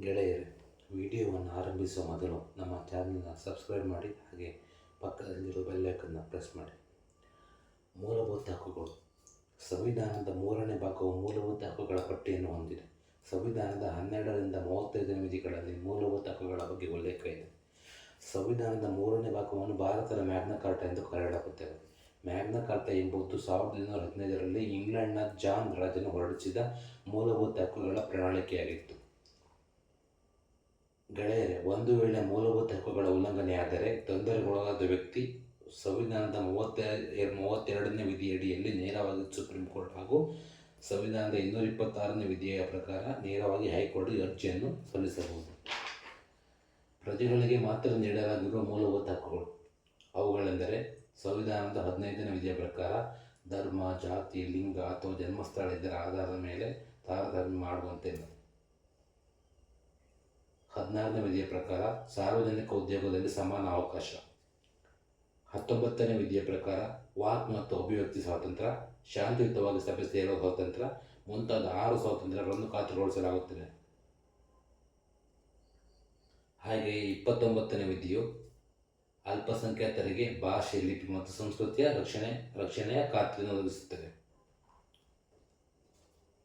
ಗೆಳೆಯರೇ, ವಿಡಿಯೋವನ್ನು ಆರಂಭಿಸುವ ಮೊದಲು ನಮ್ಮ ಚಾನಲ್ನ ಸಬ್ಸ್ಕ್ರೈಬ್ ಮಾಡಿ ಹಾಗೆ ಪಕ್ಕದಲ್ಲಿರೋ ಬೆಲ್ಲೈಕನ್ನು ಪ್ರೆಸ್ ಮಾಡಿ. ಮೂಲಭೂತ ಹಕ್ಕುಗಳು. ಸಂವಿಧಾನದ ಮೂರನೇ ಭಾಗವು ಮೂಲಭೂತ ಹಕ್ಕುಗಳ ಪಟ್ಟಿಯನ್ನು ಹೊಂದಿದೆ. ಸಂವಿಧಾನದ ಹನ್ನೆರಡರಿಂದ ಮೂವತ್ತೈದನೇ ವಿಧಿಗಳಲ್ಲಿ ಮೂಲಭೂತ ಹಕ್ಕುಗಳ ಬಗ್ಗೆ ಉಲ್ಲೇಖ ಇದೆ. ಸಂವಿಧಾನದ ಮೂರನೇ ಭಾಗವನ್ನು ಭಾರತದ ಮ್ಯಾಗ್ನ ಕಾರ್ಟ ಎಂದು ಕರೆಯಲಾಗುತ್ತದೆ. ಮ್ಯಾಗ್ನ ಕಾರ್ಟ ಎಂಬುದು ಸಾವಿರದ ಇನ್ನೂರ ಹದಿನೈದರಲ್ಲಿ ಇಂಗ್ಲೆಂಡ್ನ ಜಾನ್ ರಾಜನು ಹೊರಡಿಸಿದ ಮೂಲಭೂತ ಹಕ್ಕುಗಳ ಪ್ರಣಾಳಿಕೆಯಾಗಿತ್ತು. ಗೆಳೆಯರೇ ಒಂದು ವೇಳೆ ಮೂಲಭೂತ ಹಕ್ಕುಗಳ ಉಲ್ಲಂಘನೆಯಾದರೆ ತೊಂದರೆಗೊಳಗಾದ ವ್ಯಕ್ತಿ ಸಂವಿಧಾನದ ಮೂವತ್ತ ಮೂವತ್ತೆರಡನೇ ವಿಧಿಯಡಿಯಲ್ಲಿ ನೇರವಾಗಿ ಸುಪ್ರೀಂ ಕೋರ್ಟ್ ಹಾಗೂ ಸಂವಿಧಾನದ ಇನ್ನೂರ ಇಪ್ಪತ್ತಾರನೇ ವಿಧಿಯ ಪ್ರಕಾರ ನೇರವಾಗಿ ಹೈಕೋರ್ಟ್ಗೆ ಅರ್ಜಿಯನ್ನು ಸಲ್ಲಿಸಬಹುದು. ಪ್ರಜೆಗಳಿಗೆ ಮಾತ್ರ ನೀಡಲಾಗಿರುವ ಮೂಲಭೂತ ಹಕ್ಕುಗಳು. ಅವುಗಳೆಂದರೆ ಸಂವಿಧಾನದ ಹದಿನೈದನೇ ವಿಧಿಯ ಪ್ರಕಾರ ಧರ್ಮ, ಜಾತಿ, ಲಿಂಗ ಅಥವಾ ಜನ್ಮಸ್ಥಳ ಇದರ ಆಧಾರದ ಮೇಲೆ ತಾರತಮ್ಯ ಮಾಡುವಂತಿಲ್ಲ ಹದಿನಾರನೇ ವಿಧಿಯ ಪ್ರಕಾರ ಸಾರ್ವಜನಿಕ ಉದ್ಯೋಗದಲ್ಲಿ ಸಮಾನ ಅವಕಾಶ. ಹತ್ತೊಂಬತ್ತನೇ ವಿಧಿಯ ಪ್ರಕಾರ ವಾಕ್ ಮತ್ತು ಅಭಿವ್ಯಕ್ತಿ ಸ್ವಾತಂತ್ರ್ಯ, ಶಾಂತಿಯುತವಾಗಿ ಸಭೆ ಸೇರುವ ಸ್ವಾತಂತ್ರ್ಯ, ಮುಂತಾದ ಆರು ಸ್ವಾತಂತ್ರ್ಯಗಳನ್ನು ಖಾತ್ರಿಗೊಳಿಸಲಾಗುತ್ತದೆ ಹಾಗೆಯೇ ಇಪ್ಪತ್ತೊಂಬತ್ತನೇ ವಿಧಿಯು ಅಲ್ಪಸಂಖ್ಯಾತರಿಗೆ ಭಾಷೆ, ಲಿಪಿ ಮತ್ತು ಸಂಸ್ಕೃತಿಯ ರಕ್ಷಣೆ, ರಕ್ಷಣೆಯ ಖಾತ್ರಿಯನ್ನು ಒದಗಿಸುತ್ತದೆ.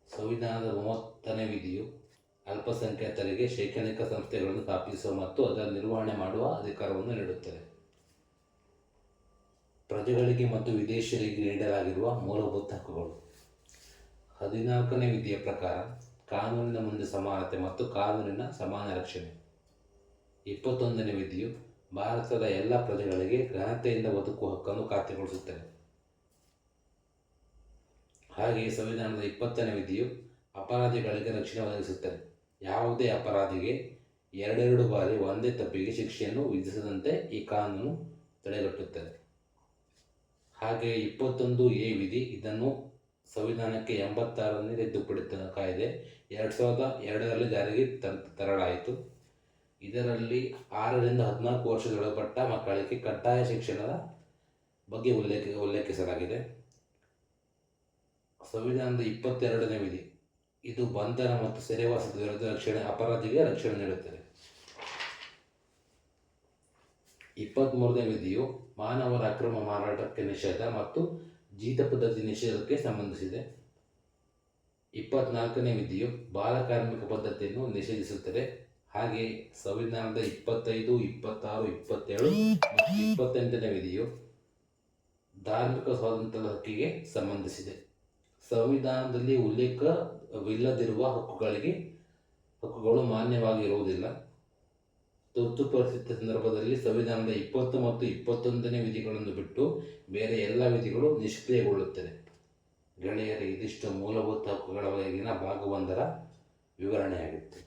ಸಂವಿಧಾನದ ಮೂವತ್ತನೇ ವಿಧಿಯು ಅಲ್ಪಸಂಖ್ಯಾತರಿಗೆ ಶೈಕ್ಷಣಿಕ ಸಂಸ್ಥೆಗಳನ್ನು ಸ್ಥಾಪಿಸುವ ಮತ್ತು ಅದರ ನಿರ್ವಹಣೆ ಮಾಡುವ ಅಧಿಕಾರವನ್ನು ನೀಡುತ್ತದೆ. ಪ್ರಜೆಗಳಿಗೆ ಮತ್ತು ವಿದೇಶಿಯರಿಗೆ ನೀಡಲಾಗಿರುವ ಮೂಲಭೂತ ಹಕ್ಕುಗಳು. ಹದಿನಾಲ್ಕನೇ ವಿಧಿಯ ಪ್ರಕಾರ ಕಾನೂನಿನ ಮುಂದೆ ಸಮಾನತೆ ಮತ್ತು ಕಾನೂನಿನ ಸಮಾನ ರಕ್ಷಣೆ. ಇಪ್ಪತ್ತೊಂದನೇ ವಿಧಿಯು ಭಾರತದ ಎಲ್ಲ ಪ್ರಜೆಗಳಿಗೆ ಘನತೆಯಿಂದ ಬದುಕುವ ಹಕ್ಕನ್ನು ಖಾತ್ರಿಗೊಳಿಸುತ್ತದೆ. ಹಾಗೆಯೇ ಸಂವಿಧಾನದ ಇಪ್ಪತ್ತನೇ ವಿಧಿಯು ಅಪರಾಧಿಗಳಿಗೆ ರಕ್ಷಣೆ ಒದಗಿಸುತ್ತದೆ. ಯಾವುದೇ ಅಪರಾಧಿಗೆ ಎರಡೆರಡು ಬಾರಿ ಒಂದೇ ತಪ್ಪಿಗೆ ಶಿಕ್ಷೆಯನ್ನು ವಿಧಿಸದಂತೆ ಈ ಕಾನೂನು ತಡೆಗಟ್ಟುತ್ತದೆ. ಹಾಗೆ ಇಪ್ಪತ್ತೊಂದು ಎ ವಿಧಿ ಇದನ್ನು ಸಂವಿಧಾನಕ್ಕೆ ಎಂಬತ್ತಾರನೇ ತಿದ್ದುಪಡಿ ಕಾಯ್ದೆ ಎರಡು ಸಾವಿರದ ಎರಡರಲ್ಲಿ ಜಾರಿಗೆ ತರಲಾಯಿತು. ಇದರಲ್ಲಿ ಆರರಿಂದ ಹದಿನಾಲ್ಕು ವರ್ಷದೊಳಪಟ್ಟ ಮಕ್ಕಳಿಗೆ ಕಡ್ಡಾಯ ಶಿಕ್ಷಣದ ಬಗ್ಗೆ ಉಲ್ಲೇಖ, ಉಲ್ಲೇಖಿಸಲಾಗಿದೆ. ಸಂವಿಧಾನದ ಇಪ್ಪತ್ತೆರಡನೇ ವಿಧಿ ಇದು ಬಂಧನ ಮತ್ತು ಸೆರೆವಾಸದ ವಿರುದ್ಧ ರಕ್ಷಣೆ, ಅಪರಾಧಿಗೆ ರಕ್ಷಣೆ ನೀಡುತ್ತದೆ. ಇಪ್ಪತ್ತ್ಮೂರನೇ ವಿಧಿಯು ಮಾನವರ ಅಕ್ರಮ ಮಾರಾಟಕ್ಕೆ ನಿಷೇಧ ಮತ್ತು ಜೀತ ಪದ್ಧತಿ ನಿಷೇಧಕ್ಕೆ ಸಂಬಂಧಿಸಿದೆ. ಇಪ್ಪತ್ನಾಲ್ಕನೇ ವಿಧಿಯು ಬಾಲಕಾರ್ಮಿಕ ಪದ್ಧತಿಯನ್ನು ನಿಷೇಧಿಸುತ್ತದೆ. ಹಾಗೆ ಸಂವಿಧಾನದ ಇಪ್ಪತ್ತೈದು, ಇಪ್ಪತ್ತಾರು, ಇಪ್ಪತ್ತೇಳು ಮತ್ತು ಇಪ್ಪತ್ತೆಂಟನೇ ವಿಧಿಯು ಧಾರ್ಮಿಕ ಸ್ವಾತಂತ್ರ್ಯದ ಹಕ್ಕಿಗೆ ಸಂಬಂಧಿಸಿದೆ. ಸಂವಿಧಾನದಲ್ಲಿ ಉಲ್ಲೇಖವಿಲ್ಲದಿರುವ ಹಕ್ಕುಗಳಿಗೆ ಹಕ್ಕುಗಳು ಮಾನ್ಯವಾಗಿರುವುದಿಲ್ಲ. ತುರ್ತು ಪರಿಸ್ಥಿತಿ ಸಂದರ್ಭದಲ್ಲಿ ಸಂವಿಧಾನದ ಇಪ್ಪತ್ತು ಮತ್ತು ಇಪ್ಪತ್ತೊಂದನೇ ವಿಧಿಗಳನ್ನು ಬಿಟ್ಟು ಬೇರೆ ಎಲ್ಲ ವಿಧಿಗಳು ನಿಷ್ಕ್ರಿಯಗೊಳ್ಳುತ್ತದೆ ಗೆಳೆಯರ ಇದಿಷ್ಟು ಮೂಲಭೂತ ಹಕ್ಕುಗಳ ಬಗೆಗಿನ ಭಾಗವೊಂದರ ವಿವರಣೆಯಾಗಿತ್ತು.